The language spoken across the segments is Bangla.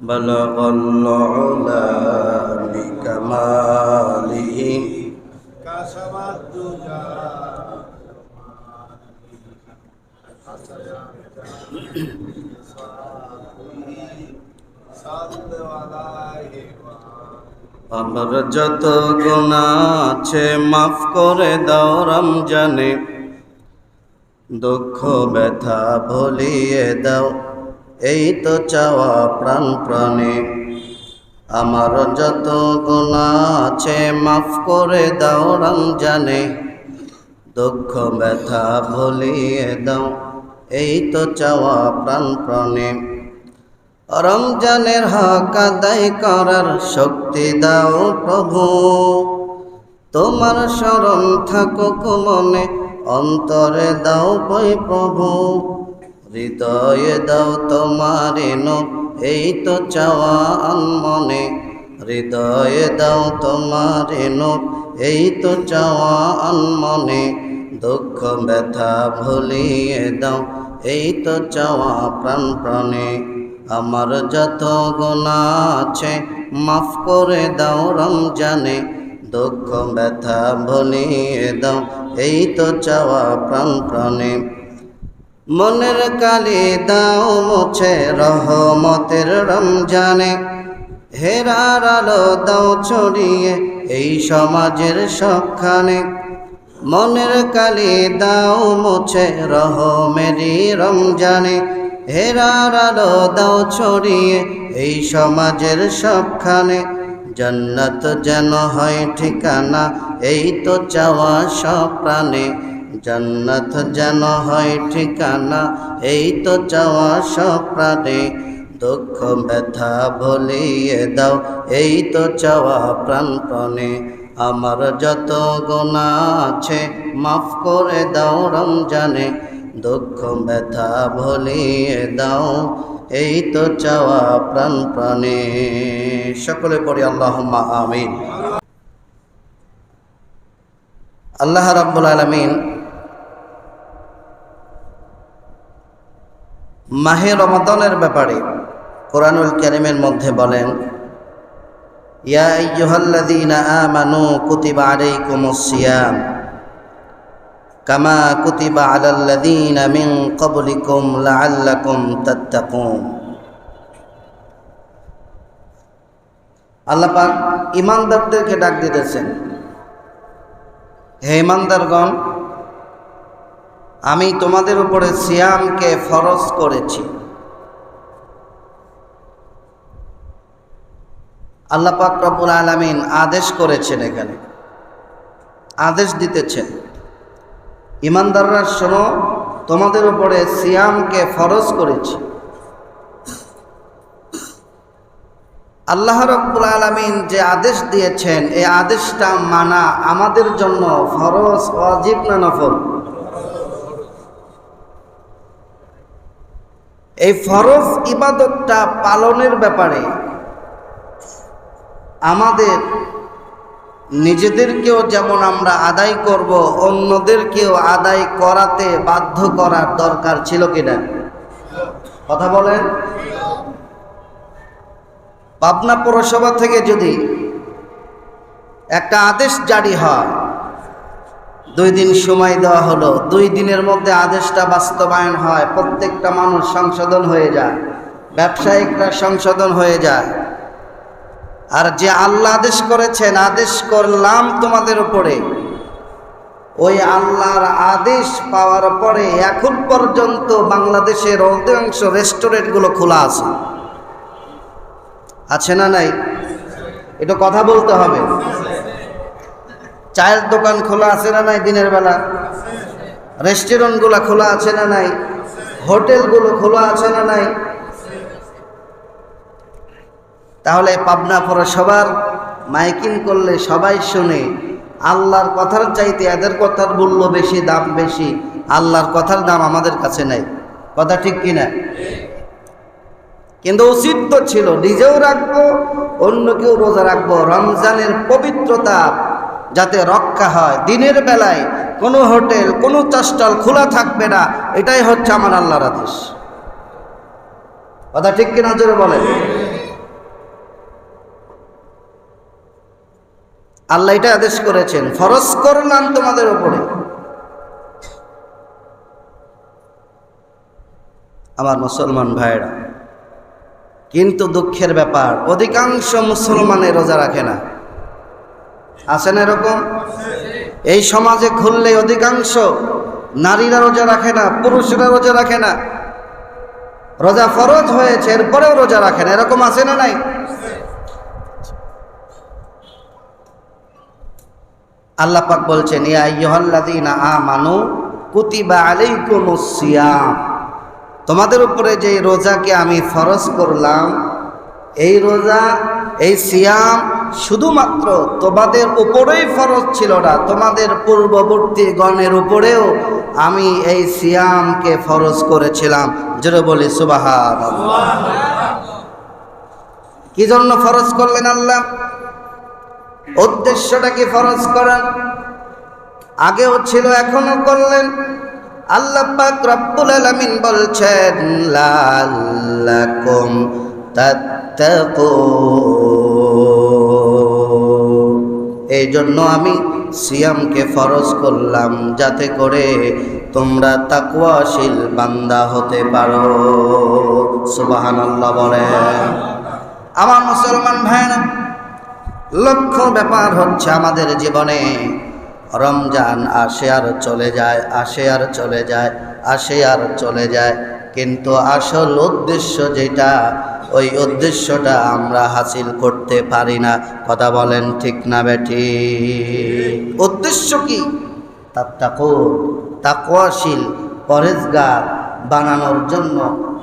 بلغ العلا بكماله كشف الدجى صل عليه আমার যত গুণা আছে মাফ করে দাও রমজানে দুঃখ, ব্যথা ভুলিয়ে দাও। এই তো চাওয়া প্রাণ প্রাণে। আমার যত গুণা আছে মাফ করে দাও রমজানে। দুঃখ, ব্যথা ভুলিয়ে দাও। এই তো চাওয়া প্রাণ প্রাণে। রমজানের হক আদায় করার শক্তি দাও প্রভু। তোমার স্মরণ থাকুক মনে। অন্তরে দাও বই প্রভু, হৃদয়ে দাও তোমার এই তো চাওয়া মনে হৃদয়ে দাও তোমার এই তো চাওয়া মনে দুঃখ, ব্যথা ভুলিয়ে দাও, এই তো চাওয়া প্রাণ প্রাণে। আমার যত গোনা আছে, মাফ করে দাও রমজানে। দুঃখ ব্যথা ভুলিয়ে দাও, এই তো চাওয়া প্রাণ প্রাণে। মনের কালি দাও মুছে, রহমতের রমজানে। হেরার আলো দাও ছড়িয়ে, এই সমাজের সবখানে। মনের কালি দাও মুছে রহমেরি রমজানে। হেরার আলো দাও ছড়িয়ে, এই সমাজের সবখানে। জন্নত যেন হয় ঠিকানা, এই তো চাওয়া সব প্রাণে। জন্নত যেন হয় ঠিকানা, এই তো চাওয়া সব প্রাণে। দুঃখ, ব্যথা ভুলিয়ে দাও, এই তো চাওয়া প্রাণপণে আমার যত গোনা আছে মাফ করে দাও রমজানে। দুঃখ, ব্যথা ভুলিয়ে দাও এই তো চাওয়া প্রাণ প্রাণে। সকলে পড়ি আল্লাহ আমিন। আল্লাহ রাব্বুল আলমিন মাহে রমাদনের ব্যাপারে কোরআনুল কারিমের মধ্যে বলেন, ইয়া আইয়ুহাল্লাযীনা আমানু কুতিবা আলাইকুমুস সিয়াম। কামা কুতিবা আলাল্লাযীনা মিন ক্বাবলিকুম লাআল্লাকুম তাত্তাকুন। আল্লাহ পাক ইমানদারদেরকে ডাক দিতেছেন। হে ইমানদারগণ আমি তোমাদের উপরে সিয়ামকে ফরজ করেছি। আল্লাহ পাক রব্বুল আলামিন আদেশ করেছেন এখানে। আদেশ দিতেছেন। ইমানদাররা শোনো, তোমাদের উপরে সিয়ামকে ফরজ করেছি। আল্লাহ রব্বুল আলমিন যে আদেশ দিয়েছেন, এই আদেশটা মানা আমাদের জন্য ফরজ অজিব না নফল? এই ফরজ ইবাদতটা পালনের ব্যাপারে আমাদের নিজেদেরকেও যেমন আমরা আদায় করব, অন্যদেরকেও আদায় করাতে বাধ্য করার দরকার ছিল কিনা? কথা বলেন। পাবনা পৌরসভা থেকে যদি একটা আদেশ জারি হয়, দুই দিন সময় দেওয়া হলো, দুই দিনের মধ্যে আদেশটা বাস্তবায়ন হয়, প্রত্যেকটা মানুষ সংশোধন হয়ে যায়, ব্যবসায়িকরা সংশোধন হয়ে যায় আর যে আল্লাহ আদেশ করেছেন, আদেশ করলাম তোমাদের উপরে। ওই আল্লাহর আদেশ পাওয়ার পরে এখন পর্যন্ত বাংলাদেশের অধিকাংশ রেস্টুরেন্টগুলো খোলা আছে। আছে না নাই? এটা কথা বলতে হবে। চায়ের দোকান খোলা আছে না নাই দিনের বেলা? রেস্টুরেন্টগুলো খোলা আছে না নাই? হোটেলগুলো খোলা আছে না নাই? তাহলে পাবনা পৌরসভার মাইকিং করলে সবাই শুনে, আল্লাহর কথার চাইতে এদের কথার মূল্য বেশি, দাম বেশি, আল্লাহর কথার দাম আমাদের কাছে নেই। কথা ঠিক কিনা? কিন্তু উচিত তো ছিল, নিজেও রাখব, অন্য কেউ রোজা রাখব। রমজানের পবিত্রতা যাতে রক্ষা হয়, দিনের বেলায় কোনো হোটেল, কোনো চাষটাল খোলা থাকবে না, এটাই হচ্ছে আমার আল্লাহর আদেশ। কথা ঠিক কিনা জোরে বলেন? আল্লাহ এটা আদেশ করেছেন, ফরজ করলাম তোমাদের উপরে। আমার মুসলমান ভাইরা কিন্তু দুঃখের ব্যাপার, অধিকাংশ মুসলমানের রোজা রাখে না। আছেন এরকম? এই সমাজে খুললে অধিকাংশ নারীরা রোজা রাখে না, পুরুষরা রোজা রাখে না। রোজা ফরজ হয়েছে, এরপরেও রোজা রাখে না, এরকম আছে না নাই? আল্লাহ পাক বলছেন, ইয়া আইয়ুহাল্লাযীনা আমানু কুতিবা আলাইকুমুস সিয়াম। তোমাদের উপরে যে রোজাকে আমি ফরজ করলাম, এই রোজা, এই সিয়াম শুধুমাত্র তোমাদের উপরেই ফরজ ছিল না, তোমাদের পূর্ববর্তী গণের উপরেও আমি এই সিয়ামকে ফরজ করেছিলাম। যেটা বলি সুবাহান কি জন্য ফরজ করলেন আল্লাহ? উদ্দেশ্যটা কি ফরজ করেন আগেও ছিল এখনও করলেন। আল্লাহ পাক রব্বুল আলামিন বলছেন লাল্লাকুম তাত্তাকুন। এই জন্য আমি সিয়ামকে ফরজ করলাম, যাতে করে তোমরা তাকুয়াশীল বান্দা হতে পারো। সুবহানাল্লাহ বলেন। আমার মুসলমান ভাইরা লক্ষ্য ব্যাপার হচ্ছে আমাদের জীবনে। রমজান আসে আর চলে যায়, আসে আর চলে যায়, আসে আর চলে যায়। কিন্তু আসল উদ্দেশ্য যেটা, ওই উদ্দেশ্যটা আমরা হাসিল করতে পারি না। কথা বলেন ঠিক না বেটি উদ্দেশ্য কি? তার তাকুর তাকুয়াশীল পরেজগার বানানোর জন্য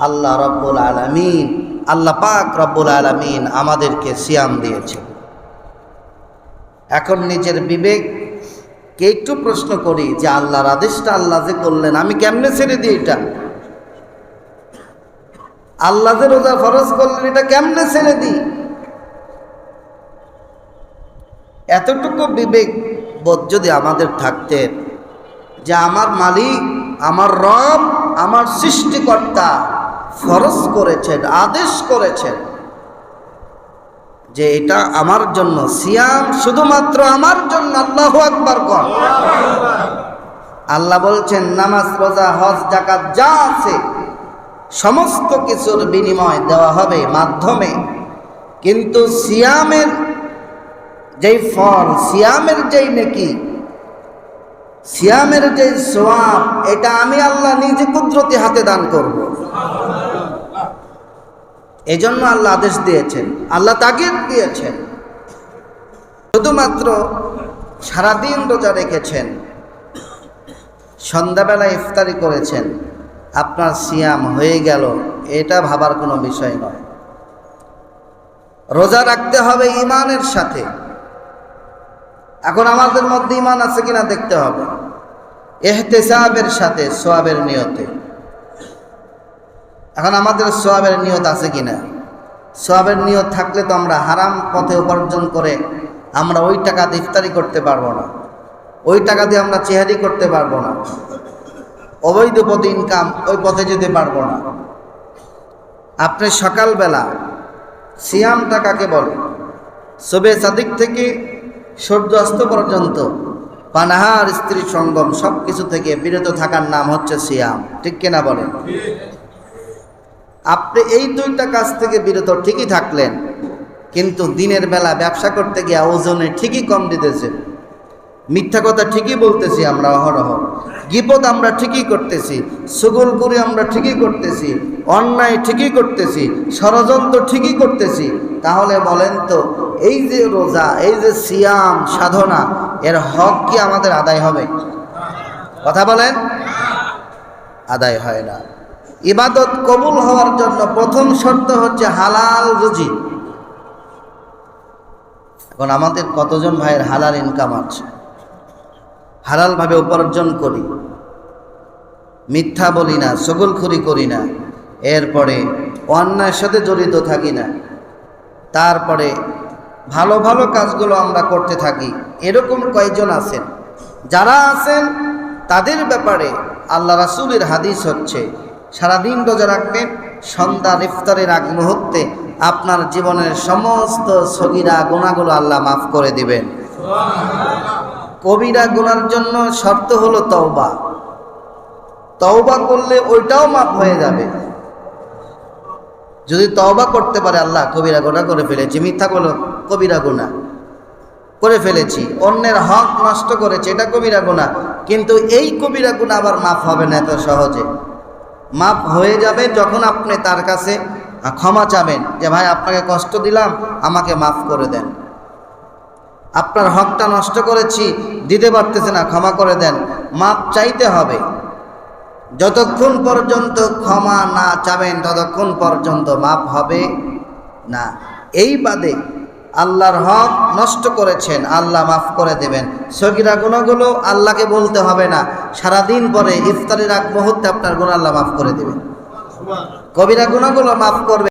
আল্লাহ রব্বুল আলমিন, আল্লাহ পাক রব্বুল আলমিন আমাদেরকে সিয়াম দিয়েছে এখন নিজের বিবেক কে একটু প্রশ্ন করি যে আল্লাহর আদেশটা আল্লাহ যে করলেন, আমি কেমনে ছেড়ে দিই এটা? আল্লাহ যে রোজা ফরজ করলেন, এটা কেমনে ছেড়ে দিই? এতটুকু বিবেক বোধ যদি আমাদের থাকতেন যে আমার মালিক, আমার রব, আমার সৃষ্টিকর্তা ফরজ করেছেন, আদেশ করেছেন যে এটা আমার জন্য, সিয়াম শুধুমাত্র আমার জন্য, আল্লাহ আকবার কর। আল্লাহ বলছেন, নামাজ, রোজা, হজ জাকাত যা আছে, সমস্ত কিছুর বিনিময় দেওয়া হবে মাধ্যমে। কিন্তু সিয়ামের যেই ফল, সিয়ামের যেই নেকি, সিয়ামের যেই সোয়াব, এটা আমি আল্লাহ নিজে কুদরতি হাতে দান করব। এই জন্য আল্লাহ আদেশ দিয়েছেন। আল্লাহ তাগিদ দিয়েছেন। শুধুমাত্র সারাদিন রোজা রেখেছেন। সন্ধ্যাবেলা ইফতারি করেছেন। আপনার সিয়াম হয়ে গেল। এটা ভাবার কোনো বিষয় নয়। রোজা রাখতে হবে ইমানের সাথে। এখন আমাদের মধ্যে ইমান আছে কিনা দেখতে হবে। এহতেসাবের সাথে, সোয়াবের নিয়তে। এখন আমাদের সোয়াবের নিয়ত আছে কিনা? সোয়াবের নিয়ত থাকলে তো আমরা হারাম পথে উপার্জন করে আমরা ওই টাকা দিয়ে ইফতারি করতে পারব না। ওই টাকা দিয়ে আমরা চেহারি করতে পারব না। অবৈধ পথে ইনকাম ওই পথে যেতে পারব না। আপনি সকালবেলা সিয়ামটা কাকে বলে সবে সাদিক থেকে সূর্য অস্ত পর্যন্ত পানাহার, স্ত্রী সঙ্গম সব কিছু থেকে বিরত থাকার নাম হচ্ছে সিয়াম। ঠিক কিনা বলেন? আপনি এই দুইটা কাজ থেকে বিরত ঠিকই থাকলেন, কিন্তু দিনের বেলা ব্যবসা করতে গিয়ে ওজনে ঠিকই কম দিতেছে। মিথ্যা কথা ঠিকই বলতেছি আমরা, অহরহ। গিপদ আমরা ঠিকই করতেছি, সুগলগুরি আমরা ঠিকই করতেছি, অন্যায় ঠিকই করতেছি, ষড়যন্ত্র ঠিকই করতেছি। তাহলে বলেন তো, এই যে রোজা, এই যে সিয়াম, সাধনা, এর হক কি আমাদের আদায় হবে? কথা বলেন? আদায় হয় না। ইবাদত কবুল হওয়ার জন্য প্রথম শর্ত হচ্ছে হালাল রুজি। এখন আমাদের কতজন ভাইয়ের হালাল ইনকাম আছে? হালালভাবে উপার্জন করি। মিথ্যা বলি না সগলখুরি করি না। এরপরে অন্যায়ের সাথে জড়িত থাকি না। তারপরে ভালো ভালো কাজগুলো আমরা করতে থাকি। এরকম কয়েকজন আছেন? যারা আছেন, তাদের ব্যাপারে আল্লাহ রাসুলের হাদিস হচ্ছে সারাদিন রোজা রাখবেন, সন্ধ্যা ইফতারের আগ মুহূর্তে আপনার জীবনের সমস্ত সগিরা গুণাগুলো আল্লাহ মাফ করে দিবেন। কবিরা গুনার জন্য শর্ত হলো তওবা। তওবা করলে ওইটাও মাফ হয়ে যাবে। যদি তওবা করতে পারে আল্লাহ, কবিরা গুণা করে ফেলেছি, মিথ্যা বলো, কবিরা গুণা করে ফেলেছি, অন্যের হক নষ্ট করেছে, এটা কবিরা গুণা কিন্তু এই কবিরা গুণা আবার মাফ হবে না এত সহজে। মাফ হয়ে যাবে যখন আপনি তার কাছে ক্ষমা চাবেন যে, ভাই, আপনাকে কষ্ট দিলাম, আমাকে মাফ করে দেন। আপনার হকটা নষ্ট করেছি, দিতে পারতেছে না, ক্ষমা করে দেন। মাপ চাইতে হবে। যতক্ষণ পর্যন্ত ক্ষমা না চাবেন, ততক্ষণ পর্যন্ত মাপ হবে না। এই বাদে আল্লাহর হক নষ্ট করেছেন, আল্লাহ মাফ করে দেবেন। সগিরা গুণাগুলো আল্লাহকে বলতে হবে না। সারাদিন পরে ইফতারের আগ মুহূর্তে আপনার গুণ আল্লাহ মাফ করে দেবেন। কবিরা গুণাগুলো মাফ করবে।